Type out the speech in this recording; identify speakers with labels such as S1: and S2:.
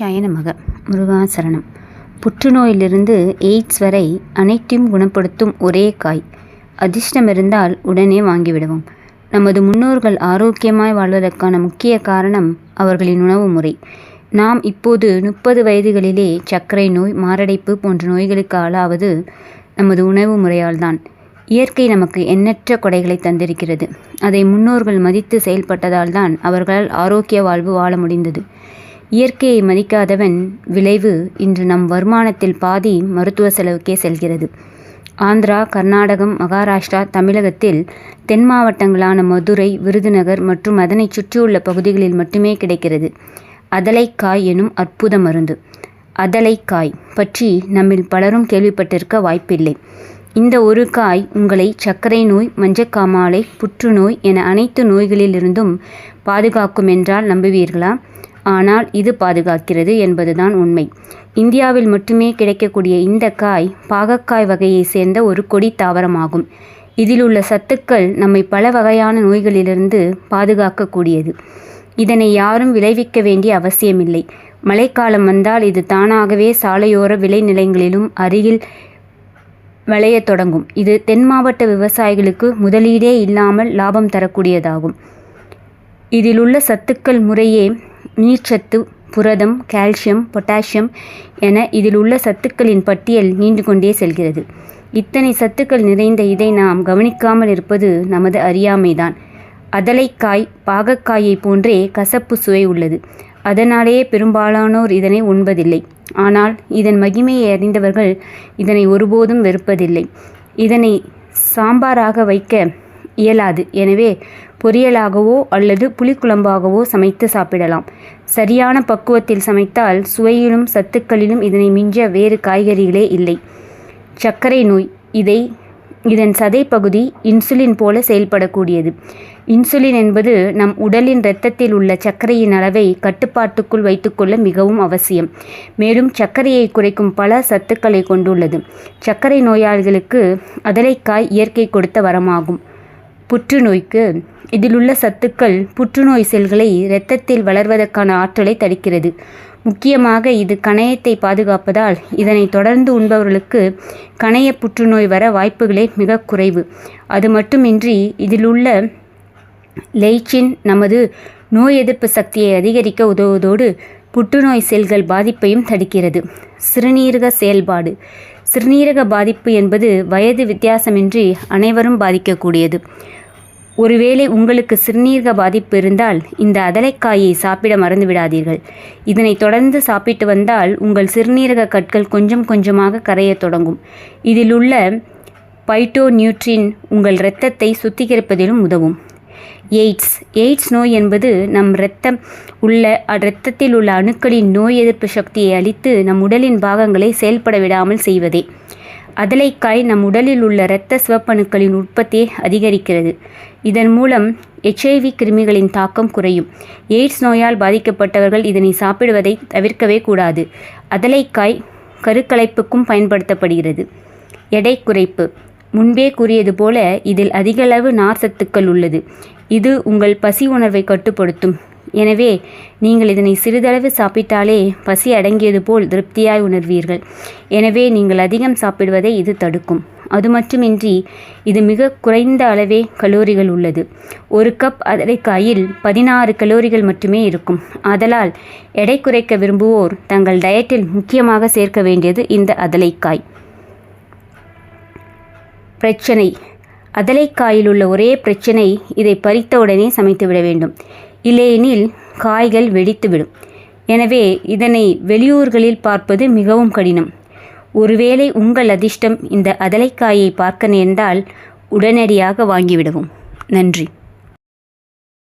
S1: மக முருகாசரணம். புற்றுநோயிலிருந்து எய்ட்ஸ் வரை அனைத்தையும் குணப்படுத்தும் ஒரே காய். அதிர்ஷ்டம் இருந்தால் உடனே வாங்கிவிடுவோம் நமது முன்னோர்கள் ஆரோக்கியமாய் வாழ்வதற்கான முக்கிய காரணம் அவர்களின் உணவு முறை. நாம் இப்போது முப்பது வயதுகளிலே சர்க்கரை நோய் மாரடைப்பு போன்ற நோய்களுக்கு ஆளாவது நமது உணவு முறையால் தான் இயற்கை நமக்கு எண்ணற்ற கொடைகளை தந்திருக்கிறது. அதை முன்னோர்கள் மதித்து செயல்பட்டதால் தான் அவர்களால் ஆரோக்கிய வாழ்வு வாழ முடிந்தது. இயற்கையை மதிக்காதவன் விளைவு இன்று நம் வருமானத்தில் பாதி மருத்துவ செலவுக்கே செல்கிறது. ஆந்திரா கர்நாடகம் மகாராஷ்டிரா தமிழகத்தில் தென் மாவட்டங்களான மதுரை விருதுநகர் மற்றும் அதனை சுற்றியுள்ள பகுதிகளில் மட்டுமே கிடைக்கிறது. அதலைக்காய் எனும் அற்புத மருந்து. அதலைக்காய் பற்றி நம்மில் பலரும் கேள்விப்பட்டிருக்க வாய்ப்பில்லை. இந்த ஒரு காய் உங்களை சர்க்கரை நோய் மஞ்சக்காமாலை புற்றுநோய் என அனைத்து நோய்களிலிருந்தும் பாதுகாக்கும் என்றால் நம்புவீர்களா? ஆனால் இது பாதுகாக்கிறது என்பதுதான் உண்மை. இந்தியாவில் மட்டுமே கிடைக்கக்கூடிய இந்த காய் பாகக்காய் வகையை சேர்ந்த ஒரு கொடி தாவரமாகும். இதில் உள்ள சத்துக்கள் நம்மை பல வகையான நோய்களிலிருந்து பாதுகாக்கக்கூடியது. இதனை யாரும் விளைவிக்க வேண்டிய அவசியமில்லை. மழைக்காலம் வந்தால் இது தானாகவே சாலையோர விளைநிலங்களிலும் அருகில் விளைய தொடங்கும். இது தென் மாவட்ட விவசாயிகளுக்கு முதலீடே இல்லாமல் லாபம் தரக்கூடியதாகும். இதில் உள்ள சத்துக்கள் முறையே நீர்ச்சத்து புரதம் கால்சியம் பொட்டாசியம் என இதில் உள்ள சத்துக்களின் பட்டியல் நீண்டு கொண்டே செல்கிறது. இத்தனை சத்துக்கள் நிறைந்த இதை நாம் கவனிக்காமல் இருப்பது நமது அறியாமைதான். அதலைக்காய் பாகக்காயை போன்றே கசப்பு சுவை உள்ளது. அதனாலேயே பெரும்பாலானோர் இதனை உண்பதில்லை. ஆனால் இதன் மகிமையை அறிந்தவர்கள் இதனை ஒருபோதும் வெறுப்பதில்லை. இதனை சாம்பாராக வைக்க இயலாது. எனவே பொரியலாகவோ அல்லது புளிக்குழம்பாகவோ சமைத்து சாப்பிடலாம். சரியான பக்குவத்தில் சமைத்தால் சுவையிலும் சத்துக்களிலும் இதனை மிஞ்ச வேறு காய்கறிகளே இல்லை. சர்க்கரை நோய் இதை இதன் சதை பகுதி இன்சுலின் போல செயல்படக்கூடியது. இன்சுலின் என்பது நம் உடலின் இரத்தத்தில் உள்ள சர்க்கரையின் அளவை கட்டுப்பாட்டுக்குள் வைத்துக்கொள்ள மிகவும் அவசியம். மேலும் சர்க்கரையை குறைக்கும் பல சத்துக்களை கொண்டுள்ளது. சர்க்கரை நோயாளிகளுக்கு அதலைக்காய் இயற்கை கொடுத்த வரமாகும். புற்றுநோய்க்கு. இதிலுள்ள சத்துக்கள் புற்றுநோய் செல்களை இரத்தத்தில் வளர்வதற்கான ஆற்றலை தடுக்கிறது. முக்கியமாக இது கணையத்தை பாதுகாப்பதால் இதனை தொடர்ந்து உண்பவர்களுக்கு கணைய புற்றுநோய் வர வாய்ப்புகளே மிக குறைவு. அது மட்டுமின்றி இதிலுள்ள லெய்ச்சின் நமது நோய் எதிர்ப்பு சக்தியை அதிகரிக்க உதவுவதோடு புற்றுநோய் செல்கள் பாதிப்பையும் தடுக்கிறது. சிறுநீரக செயல்பாடு. சிறுநீரக பாதிப்பு என்பது வயது வித்தியாசமின்றி அனைவரும் பாதிக்கக்கூடியது. ஒருவேளை உங்களுக்கு சிறுநீரக பாதிப்பு இருந்தால் இந்த அதலைக்காயை சாப்பிட மறந்துவிடாதீர்கள் இதனை தொடர்ந்து சாப்பிட்டு வந்தால் உங்கள் சிறுநீரக கற்கள் கொஞ்சம் கொஞ்சமாக கரையத் தொடங்கும். இதில் உள்ள பைட்டோ நியூட்ரின் உங்கள் இரத்தத்தை சுத்திகரிப்பதிலும் உதவும். எய்ட்ஸ். எய்ட்ஸ் நோய் என்பது நம் இரத்தம் உள்ள இரத்தத்தில் உள்ள அணுக்களின் நோய் எதிர்ப்பு சக்தியை அளித்து நம் உடலின் பாகங்களை செயல்பட விடாமல் செய்வதே. அதலைக்காய் நம் உடலில் உள்ள இரத்த சிவப்பணுக்களின் உற்பத்தியை அதிகரிக்கிறது. இதன் மூலம் எச்ஐவி கிருமிகளின் தாக்கம் குறையும். எய்ட்ஸ் நோயால் பாதிக்கப்பட்டவர்கள் இதனை சாப்பிடுவதை தவிர்க்கவே கூடாது. அதலைக்காய் கருக்கலைப்புக்கும் பயன்படுத்தப்படுகிறது. எடை குறைப்பு. முன்பே கூறியது போல இதில் அதிகளவு நார் சத்துக்கள் உள்ளது. இது உங்கள் பசி உணர்வை கட்டுப்படுத்தும். எனவே நீங்கள் இதனை சிறிதளவு சாப்பிட்டாலே பசி அடங்கியது போல் திருப்தியாய் உணர்வீர்கள். எனவே நீங்கள் அதிகம் சாப்பிடுவதை இது தடுக்கும். அது மட்டுமின்றி இது மிக குறைந்த அளவே கலோரிகள் உள்ளது. ஒரு கப் அதலைக்காயில் பதினாறு கலோரிகள் மட்டுமே இருக்கும். ஆதலால் எடை குறைக்க விரும்புவோர் தங்கள் டயட்டில் முக்கியமாக சேர்க்க வேண்டியது இந்த அதலைக்காய். பிரச்சனை. அதலைக்காயில் உள்ள ஒரே பிரச்சனை இதை பறித்தவுடனே சமைத்து விட வேண்டும். இல்லையெனில் காய்கள் வெடித்துவிடும் எனவே இதனை வெளியூர்களில் பார்ப்பது மிகவும் கடினம். ஒருவேளை உங்கள் அதிர்ஷ்டம் இந்த அதலைக்காயை பார்க்க நேர்ந்தால் உடனடியாக வாங்கிவிடவும். நன்றி.